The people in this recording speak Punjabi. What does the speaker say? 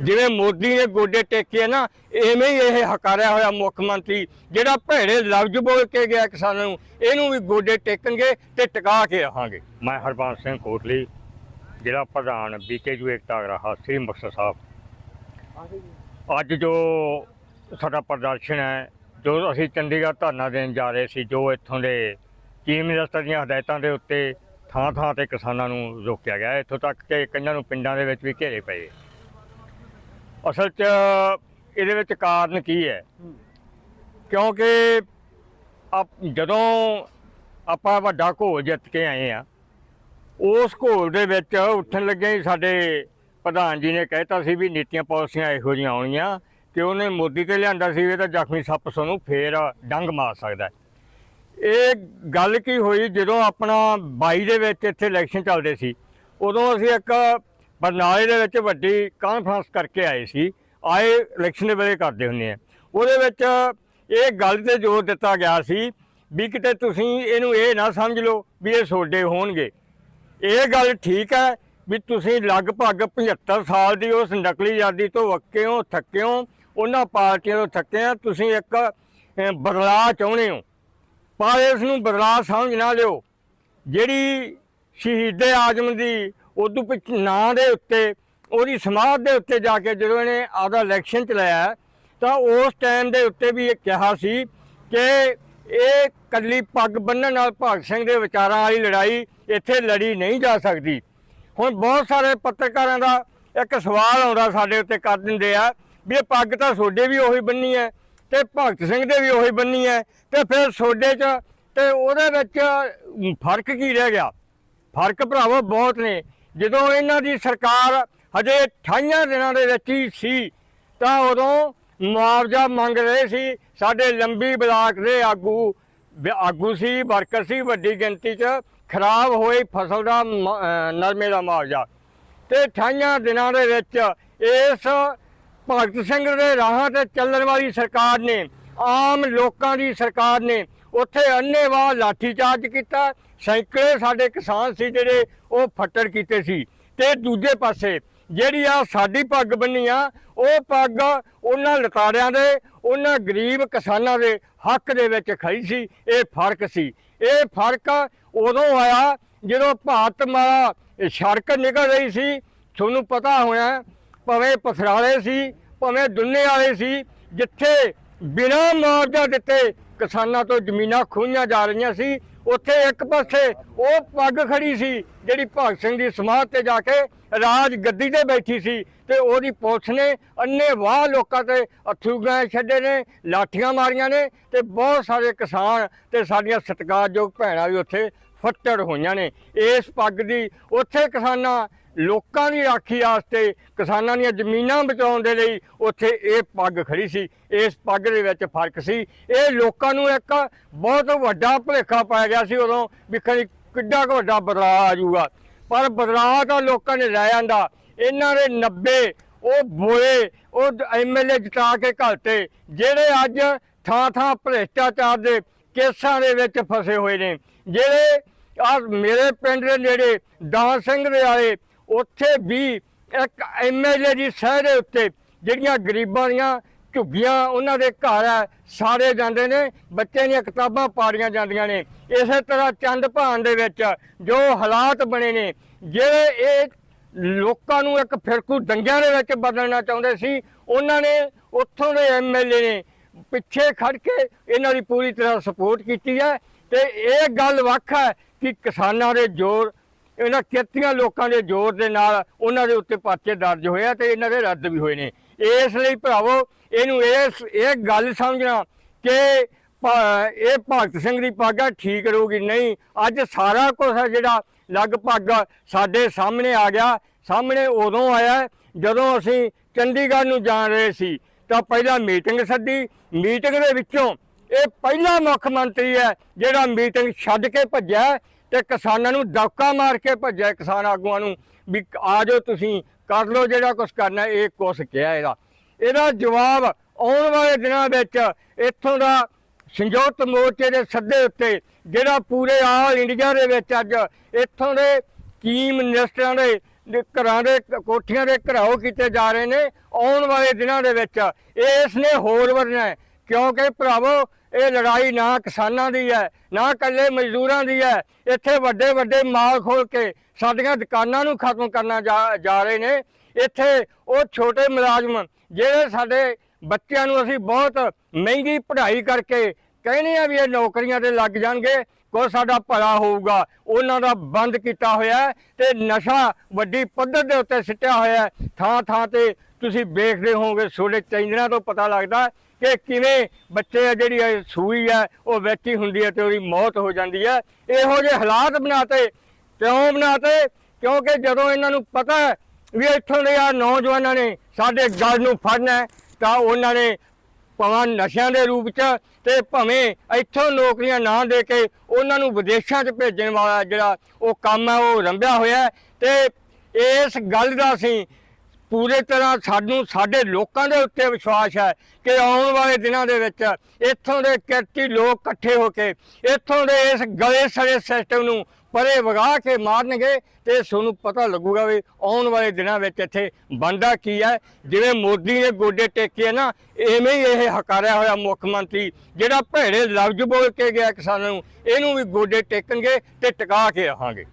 ਜਿਵੇਂ ਮੋਦੀ ਨੇ ਗੋਡੇ ਟੇਕੇ ਨਾ, ਐਵੇਂ ਹੀ ਇਹ ਹਕਾਰਿਆ ਹੋਇਆ ਮੁੱਖ ਮੰਤਰੀ, ਜਿਹੜਾ ਭੈੜੇ ਲਫ਼ਜ਼ ਬੋਲ ਕੇ ਗਿਆ ਕਿਸਾਨਾਂ ਨੂੰ, ਇਹਨੂੰ ਵੀ ਗੋਡੇ ਟੇਕਣਗੇ ਤੇ ਟਿਕਾ ਕੇ ਰਹਾਂਗੇ ਮੈਂ ਹਰਬੰਸ ਸਿੰਘ ਕੋਟਲੀ, ਜ਼ਿਲ੍ਹਾ ਪ੍ਰਧਾਨ ਬੀਕੇਯੂ ਏਕਤਾ ਅਗਰਾਹਾ ਸ੍ਰੀ ਮੁਕਤਸਰ ਸਾਹਿਬ। ਅੱਜ ਜੋ ਸਾਡਾ ਪ੍ਰਦਰਸ਼ਨ ਹੈ, ਜੋ ਅਸੀਂ ਚੰਡੀਗੜ੍ਹ ਧਰਨਾ ਦੇਣ ਜਾ ਰਹੇ ਸੀ, ਜੋ ਇੱਥੋਂ ਦੇ ਚੀਫ ਮਿਨਿਸਟਰ ਦੀਆਂ ਹਦਾਇਤਾਂ ਦੇ ਉੱਤੇ ਥਾਂ ਥਾਂ ਤੇ ਕਿਸਾਨਾਂ ਨੂੰ ਰੋਕਿਆ ਗਿਆ, ਇੱਥੋਂ ਤੱਕ ਕਿ ਕਈਆਂ ਨੂੰ ਪਿੰਡਾਂ ਦੇ ਵਿੱਚ ਵੀ ਘੇਰੇ ਪਏ। ਅਸਲ 'ਚ ਇਹਦੇ ਵਿੱਚ ਕਾਰਨ ਕੀ ਹੈ? ਕਿਉਂਕਿ ਆਪ ਜਦੋਂ ਆਪਾਂ ਵੱਡਾ ਘੋਲ ਜਿੱਤ ਕੇ ਆਏ ਆ ਉਸ ਘੋਲ ਦੇ ਵਿੱਚ ਉੱਠਣ ਲੱਗੇ ਹੀ ਸਾਡੇ ਪ੍ਰਧਾਨ ਜੀ ਨੇ ਕਹਿਤਾ ਸੀ ਵੀ ਨੀਤੀਆਂ ਪਾਲਿਸੀਆਂ ਇਹੋ ਜਿਹੀਆਂ ਆਉਣੀਆਂ ਕਿ ਉਹਨੇ ਮੋਦੀ ਤੇ ਲਿਆਂਦਾ ਸੀ ਇਹ ਤਾਂ ਜ਼ਖਮੀ ਸੱਪ ਸਾਨੂੰ ਫੇਰ ਡੰਗ ਮਾਰ ਸਕਦਾ। ਇਹ ਗੱਲ ਕੀ ਹੋਈ? ਜਦੋਂ ਆਪਣਾ 22 ਦੇ ਵਿੱਚ ਇੱਥੇ ਇਲੈਕਸ਼ਨ ਚੱਲਦੇ ਸੀ ਉਦੋਂ ਅਸੀਂ ਇੱਕ ਬਰਨਾਲੇ ਦੇ ਵਿੱਚ ਵੱਡੀ ਕਾਨਫਰੰਸ ਕਰਕੇ ਆਏ ਸੀ। ਆਏ ਇਲੈਕਸ਼ਨ ਵੇਲੇ ਕਰਦੇ ਹੁੰਦੇ ਆ। ਉਹਦੇ ਵਿੱਚ ਇਹ ਗੱਲ ਤੇ ਜ਼ੋਰ ਦਿੱਤਾ ਗਿਆ ਸੀ ਵੀ ਕਿਤੇ ਤੁਸੀਂ ਇਹਨੂੰ ਇਹ ਨਾ ਸਮਝ ਲਓ ਵੀ ਇਹ ਸੋਡੇ ਹੋਣਗੇ। ਇਹ ਗੱਲ ਠੀਕ ਹੈ ਵੀ ਤੁਸੀਂ ਲਗਭਗ 75 ਸਾਲ ਦੀ ਉਸ ਨਕਲੀ ਆਜ਼ਾਦੀ ਤੋਂ ਵੱਕੇ ਹੋ, ਥੱਕੇ ਹੋ, ਉਹਨਾਂ ਪਾਰਟੀਆਂ ਤੋਂ ਥੱਕੇ ਆ, ਤੁਸੀਂ ਇੱਕ ਬਦਲਾਅ ਚਾਹੁੰਦੇ ਹੋ। ਪਰ ਇਸ ਨੂੰ ਬਦਲਾਅ ਸਮਝ ਨਾ ਲਿਓ। ਜਿਹੜੀ ਸ਼ਹੀਦੇ ਆਜਮ ਦੀ ਉਦੋਂ ਪਿੱਛ ਨਾਂ ਦੇ ਉੱਤੇ, ਉਹਦੀ ਸਮਾਧ ਦੇ ਉੱਤੇ ਜਾ ਕੇ ਜਦੋਂ ਇਹਨੇ ਆਪਦਾ ਇਲੈਕਸ਼ਨ ਚਲਾਇਆ ਤਾਂ ਉਸ ਟਾਈਮ ਦੇ ਉੱਤੇ ਵੀ ਇਹ ਕਿਹਾ ਸੀ ਕਿ ਇਹ ਕੱਲੀ ਪੱਗ ਬੰਨਣ ਨਾਲ ਭਗਤ ਸਿੰਘ ਦੇ ਵਿਚਾਰਾਂ ਵਾਲੀ ਲੜਾਈ ਇੱਥੇ ਲੜੀ ਨਹੀਂ ਜਾ ਸਕਦੀ। ਹੁਣ ਬਹੁਤ ਸਾਰੇ ਪੱਤਰਕਾਰਾਂ ਦਾ ਇੱਕ ਸਵਾਲ ਆਉਂਦਾ ਸਾਡੇ ਉੱਤੇ ਕਰ ਦਿੰਦੇ ਆ ਵੀ ਇਹ ਪੱਗ ਤਾਂ ਸੋਡੇ ਵੀ ਉਹੀ ਬੰਨੀ ਹੈ ਤੇ ਭਗਤ ਸਿੰਘ ਦੇ ਵੀ ਉਹੀ ਬੰਨੀ ਹੈ ਤੇ ਫਿਰ ਸੋਡੇ 'ਚ ਤੇ ਉਹਦੇ ਵਿੱਚ ਫ਼ਰਕ ਕੀ ਰਹਿ ਗਿਆ? ਫ਼ਰਕ ਭਰਾਵੋ ਬਹੁਤ ਨੇ। ਜਦੋਂ ਇਹਨਾਂ ਦੀ ਸਰਕਾਰ ਹਜੇ 28 ਦਿਨਾਂ ਦੇ ਵਿੱਚ ਹੀ ਸੀ, ਤਾਂ ਉਦੋਂ ਮੁਆਵਜ਼ਾ ਮੰਗ ਰਹੇ ਸੀ, ਸਾਡੇ ਲੰਬੀ ਬਲਾਕ ਦੇ ਆਗੂ ਆਗੂ ਸੀ, ਵਰਕਰ ਸੀ, ਵੱਡੀ ਗਿਣਤੀ 'ਚ ਖਰਾਬ ਹੋਈ ਫਸਲ ਦਾ ਨਰਮੇ ਦਾ ਮੁਆਵਜ਼ਾ। ਤੇ 28 ਦਿਨਾਂ ਦੇ ਵਿੱਚ ਇਸ ਭਗਤ ਸਿੰਘ ਦੇ ਰਾਹਾਂ ਤੇ ਚੱਲਣ ਵਾਲੀ ਸਰਕਾਰ ਨੇ, ਆਮ ਲੋਕਾਂ ਦੀ ਸਰਕਾਰ ਨੇ, ਉੱਥੇ ਅੰਨੇਵਾਹ ਲਾਠੀਚਾਰਜ ਕੀਤਾ ਸੈਂਕੜੇ ਸਾਡੇ ਕਿਸਾਨ ਸੀ ਜਿਹੜੇ ਉਹ ਫੱਟੜ ਕੀਤੇ ਸੀ ਤੇ ਦੂਜੇ ਪਾਸੇ ਜਿਹੜੀ ਆ ਸਾਡੀ ਪੱਗ ਬੰਨੀ ਆ, ਉਹ ਪੱਗ ਉਹਨਾਂ ਲਤਾੜਿਆਂ ਦੇ, ਉਹਨਾਂ ਗਰੀਬ ਕਿਸਾਨਾਂ ਦੇ ਹੱਕ ਦੇ ਵਿੱਚ ਖੜੀ ਸੀ, ਇਹ ਫ਼ਰਕ ਸੀ। ਇਹ ਫ਼ਰਕ ਉਦੋਂ ਆਇਆ ਜਦੋਂ ਭਾਰਤ ਮਾਲਾ ਸੜਕ ਨਿਕਲ ਰਹੀ ਸੀ। ਤੁਹਾਨੂੰ ਪਤਾ ਹੋਣਾ, ਭਾਵੇਂ ਪਥਰਾਲੇ ਸੀ, ਭਾਵੇਂ ਦੁੰਨੇ ਵਾਲੇ ਸੀ, ਜਿੱਥੇ ਬਿਨਾਂ ਮੁਆਵਜ਼ਾ ਦਿੱਤੇ ਕਿਸਾਨਾਂ ਤੋਂ ਜ਼ਮੀਨਾਂ ਖੋਹੀਆਂ ਜਾ ਰਹੀਆਂ ਸੀ ਉੱਥੇ ਇੱਕ ਪਾਸੇ ਉਹ ਪੱਗ ਖੜੀ ਸੀ, ਜਿਹੜੀ ਭਗਤ ਸਿੰਘ ਦੀ ਸਮਾਧ ਤੇ ਜਾ ਕੇ ਰਾਜ ਗੱਦੀ ਤੇ ਬੈਠੀ ਸੀ ਤੇ ਉਹਦੀ ਪੁਲਿਸ ਨੇ ਅੰਨੇ ਵਾਹ ਲੋਕਾਂ ਤੇ ਅਥੂ ਗੈਸ ਛੱਡੇ ਨੇ, ਲਾਠੀਆਂ ਮਾਰੀਆਂ ਨੇ ਤੇ ਬਹੁਤ ਸਾਰੇ ਕਿਸਾਨ ਤੇ ਸਾਡੀਆਂ ਸਤਿਕਾਰਯੋਗ ਭੈਣਾਂ ਵੀ ਉੱਥੇ ਫੱਟੜ ਹੋਈਆਂ ਨੇ। ਇਸ ਪੱਗ ਦੀ ਉੱਥੇ ਕਿਸਾਨਾਂ ਲੋਕਾਂ ਦੀ ਰਾਖੀ ਵਾਸਤੇ ਕਿਸਾਨਾਂ ਦੀਆਂ ਜ਼ਮੀਨਾਂ ਬਚਾਉਣ ਦੇ ਲਈ ਉੱਥੇ ਇਹ ਪੱਗ ਖੜੀ ਸੀ। ਇਸ ਪੱਗ ਦੇ ਵਿੱਚ ਫ਼ਰਕ ਸੀ। ਇਹ ਲੋਕਾਂ ਨੂੰ ਇੱਕ ਬਹੁਤ ਵੱਡਾ ਭੁਲੇਖਾ ਪੈ ਗਿਆ ਸੀ ਉਦੋਂ ਵੀ ਖਣੀ ਕਿੱਡਾ ਕੁ ਵੱਡਾ ਬਦਲਾਅ ਆ ਜਾਊਗਾ। ਪਰ ਬਦਲਾਅ ਤਾਂ ਲੋਕਾਂ ਨੇ ਲੈ ਆਂਦਾ। ਇਹਨਾਂ ਦੇ 90 ਉਹ ਬੋਏ, ਉਹ ਐਮਐਲਏ ਜਿਤਾ ਕੇ ਘਲਤੇ ਜਿਹੜੇ ਅੱਜ ਥਾਂ ਥਾਂ ਭ੍ਰਿਸ਼ਟਾਚਾਰ ਦੇ ਕੇਸਾਂ ਦੇ ਵਿੱਚ ਫਸੇ ਹੋਏ ਨੇ। ਜਿਹੜੇ ਆ ਮੇਰੇ ਪਿੰਡ ਦੇ ਨੇੜੇ, ਦਾਨ ਸਿੰਘ ਦੇ ਵਾਲੇ ਉੱਥੇ ਵੀ ਇੱਕ ਐਮਐਲਏ ਦੀ ਸਹਿ ਦੇ ਉੱਤੇ ਜਿਹੜੀਆਂ ਗਰੀਬਾਂ ਦੀਆਂ ਝੁੱਗੀਆਂ ਉਹਨਾਂ ਦੇ ਘਰ ਆ, ਸਾਰੇ ਜਾਂਦੇ ਨੇ ਬੱਚੇ ਦੀਆਂ ਕਿਤਾਬਾਂ ਪਾੜੀਆਂ ਜਾਂਦੀਆਂ ਨੇ। ਇਸੇ ਤਰ੍ਹਾਂ ਚੰਦ ਭਾਨ ਦੇ ਵਿੱਚ ਜੋ ਹਾਲਾਤ ਬਣੇ ਨੇ, ਜਿਹੜੇ ਇਹ ਲੋਕਾਂ ਨੂੰ ਇੱਕ ਫਿਰਕੂ ਦੰਗਿਆਂ ਦੇ ਵਿੱਚ ਬਦਲਣਾ ਚਾਹੁੰਦੇ ਸੀ, ਉਹਨਾਂ ਨੇ ਉੱਥੋਂ ਦੇ ਐਮਐਲਏ ਨੇ ਪਿੱਛੇ ਖੜ ਕੇ ਇਹਨਾਂ ਦੀ ਪੂਰੀ ਤਰ੍ਹਾਂ ਸਪੋਰਟ ਕੀਤੀ ਹੈ। ਤੇ ਇਹ ਗੱਲ ਵੱਖ ਹੈ ਕਿ ਕਿਸਾਨਾਂ ਦੇ ਜ਼ੋਰ ਇਹਨਾਂ ਕਿਰਤੀਆਂ ਲੋਕਾਂ ਦੇ ਜ਼ੋਰ ਦੇ ਨਾਲ ਉਹਨਾਂ ਦੇ ਉੱਤੇ ਪਰਚੇ ਦਰਜ ਹੋਏ ਆ ਤੇ ਇਹਨਾਂ ਦੇ ਰੱਦ ਵੀ ਹੋਏ ਨੇ। ਇਸ ਲਈ ਭਰਾਵੋ, ਇਹਨੂੰ ਇਸ, ਇਹ ਗੱਲ ਸਮਝਣਾ ਕਿ ਭ- ਇਹ ਭਗਤ ਸਿੰਘ ਦੀ ਪੱਗ ਆ, ਠੀਕ ਰਹੂਗੀ, ਨਹੀਂ, ਅੱਜ ਸਾਰਾ ਕੁਝ ਜਿਹੜਾ ਲਗਭਗ ਸਾਡੇ ਸਾਹਮਣੇ ਆ ਗਿਆ, ਸਾਹਮਣੇ ਉਦੋਂ ਆਇਆ, ਜਦੋਂ ਅਸੀਂ ਚੰਡੀਗੜ੍ਹ ਨੂੰ ਜਾ ਰਹੇ ਸੀ, ਤਾਂ ਪਹਿਲਾਂ ਮੀਟਿੰਗ ਸੱਦੀ, ਮੀਟਿੰਗ ਦੇ ਵਿੱਚੋਂ ਇਹ ਪਹਿਲਾ ਮੁੱਖ ਮੰਤਰੀ ਹੈ ਜਿਹੜਾ ਮੀਟਿੰਗ ਛੱਡ ਕੇ ਭੱਜਿਆ ਤੇ ਕਿਸਾਨਾਂ ਨੂੰ ਦੌਕਾ ਮਾਰ ਕੇ ਭੱਜਿਆ ਕਿਸਾਨ ਆਗੂਆਂ ਨੂੰ ਵੀ ਆ ਜਾਓ ਤੁਸੀਂ, ਕਰ ਲਓ ਜਿਹੜਾ ਕੁਝ ਕਰਨਾ, ਇਹ ਕੁਛ ਕਿਹਾ ਇਹਦਾ। ਇਹਦਾ ਜਵਾਬ ਆਉਣ ਵਾਲੇ ਦਿਨਾਂ ਵਿੱਚ ਇੱਥੋਂ ਦਾ ਸੰਯੁਕਤ ਮੋਰਚੇ ਦੇ ਸੱਦੇ ਉੱਤੇ, ਜਿਹੜਾ ਪੂਰੇ ਆਲ ਇੰਡੀਆ ਦੇ ਵਿੱਚ ਅੱਜ ਇੱਥੋਂ ਦੇ ਕੀ ਮਿਨਿਸਟਰਾਂ ਦੇ ਘਰਾਂ ਦੇ, ਕੋਠੀਆਂ ਦੇ ਘਰਾਓ ਕੀਤੇ ਜਾ ਰਹੇ ਨੇ, ਆਉਣ ਵਾਲੇ ਦਿਨਾਂ ਦੇ ਵਿੱਚ ਇਸ ਨੇ ਹੋਰ ਵਰਨਾ ਕਿਉਂਕਿ ਭਰਾਵੋ ਇਹ ਲੜਾਈ ਨਾ ਕਿਸਾਨਾਂ ਦੀ ਹੈ, ਨਾ ਇਕੱਲੇ ਮਜ਼ਦੂਰਾਂ ਦੀ ਹੈ। ਇੱਥੇ ਵੱਡੇ ਵੱਡੇ ਮਾਲ ਖੋਲ ਕੇ ਸਾਡੀਆਂ ਦੁਕਾਨਾਂ ਨੂੰ ਖਤਮ ਕਰਨਾ ਜਾ ਜਾ ਰਹੇ ਨੇ। ਇੱਥੇ ਉਹ ਛੋਟੇ ਮੁਲਾਜ਼ਮ ਜਿਹੜੇ ਸਾਡੇ ਬੱਚਿਆਂ ਨੂੰ ਅਸੀਂ ਬਹੁਤ ਮਹਿੰਗੀ ਪੜ੍ਹਾਈ ਕਰਕੇ ਕਹਿੰਦੇ ਆ ਵੀ ਇਹ ਨੌਕਰੀਆਂ ਤੇ ਲੱਗ ਜਾਣਗੇ। ਕੋ ਸਾਡਾ ਭਲਾ ਹੋਊਗਾ। ਉਹਨਾਂ ਦਾ ਬੰਦ ਕੀਤਾ ਹੋਇਆ ਹੈ ਤੇ ਨਸ਼ਾ ਵੱਡੀ ਪੱਧਰ ਦੇ ਉੱਤੇ ਸਿੱਟਿਆ ਹੋਇਆ ਥਾਂ ਥਾਂ ਤੇ ਤੁਸੀਂ ਵੇਖਦੇ ਹੋਵੋਗੇ ਛੋਟੇ ਚੈਨਲਾਂ ਤੋਂ ਪਤਾ ਲੱਗਦਾ ਕਿ ਕਿਵੇਂ ਬੱਚੇ ਆ ਜਿਹੜੀ ਇਹ ਸੂਈ ਹੈ, ਉਹ ਵਿੱਚ ਹੀ ਹੁੰਦੀ ਹੈ ਤੇ ਉਹਦੀ ਮੌਤ ਹੋ ਜਾਂਦੀ ਹੈ। ਇਹੋ ਜਿਹੇ ਹਾਲਾਤ ਬਣਾਤੇ, ਕਿਉਂ ਬਣਾਤੇ? ਕਿਉਂਕਿ ਜਦੋਂ ਇਹਨਾਂ ਨੂੰ ਪਤਾ ਵੀ ਇੱਥੋਂ ਦੇ ਆ ਨੌਜਵਾਨਾਂ ਨੇ ਸਾਡੇ ਗੱਲ ਨੂੰ ਫੜਨਾ ਤਾਂ ਉਹਨਾਂ ਨੇ ਭਾਵੇਂ ਨਸ਼ਿਆਂ ਦੇ ਰੂਪ 'ਚ ਤੇ ਭਾਵੇਂ ਇੱਥੋਂ ਨੌਕਰੀਆਂ ਨਾ ਦੇ ਕੇ ਉਹਨਾਂ ਨੂੰ ਵਿਦੇਸ਼ਾਂ 'ਚ ਭੇਜਣ ਵਾਲਾ ਜਿਹੜਾ ਉਹ ਕੰਮ ਹੈ, ਉਹ ਰੰਭਿਆ ਹੋਇਆ ਹੈ ਤੇ ਇਸ ਗੱਲ ਦਾ ਅਸੀਂ ਪੂਰੇ ਤਰ੍ਹਾਂ ਸਾਨੂੰ, ਸਾਡੇ ਲੋਕਾਂ ਦੇ ਉੱਤੇ ਵਿਸ਼ਵਾਸ ਹੈ ਕਿ ਆਉਣ ਵਾਲੇ ਦਿਨਾਂ ਦੇ ਵਿੱਚ ਇੱਥੋਂ ਦੇ ਕਿਰਤੀ ਲੋਕ ਇਕੱਠੇ ਹੋ ਕੇ, ਇੱਥੋਂ ਦੇ ਇਸ ਗਲੇ ਸੜੇ ਸਿਸਟਮ ਨੂੰ ਪਰੇ ਵਗਾ ਕੇ ਮਾਰਨਗੇ ਤੇ ਤੁਹਾਨੂੰ ਪਤਾ ਲੱਗੂਗਾ ਵੀ ਆਉਣ ਵਾਲੇ ਦਿਨਾਂ ਵਿੱਚ ਇੱਥੇ ਬੰਦਾ ਕੀ ਹੈ। ਜਿਵੇਂ ਮੋਦੀ ਨੇ ਗੋਡੇ ਟੇਕੇ ਨਾ, ਐਵੇਂ ਹੀ ਇਹ ਹਕਾਰਿਆ ਹੋਇਆ ਮੁੱਖ ਮੰਤਰੀ, ਜਿਹੜਾ ਭੇੜੇ ਲਫ਼ਜ਼ ਬੋਲ ਕੇ ਗਿਆ ਕਿਸਾਨਾਂ ਨੂੰ, ਇਹਨੂੰ ਵੀ ਗੋਡੇ ਟੇਕਣਗੇ ਤੇ ਟਿਕਾ ਕੇ ਰਹਾਂਗੇ।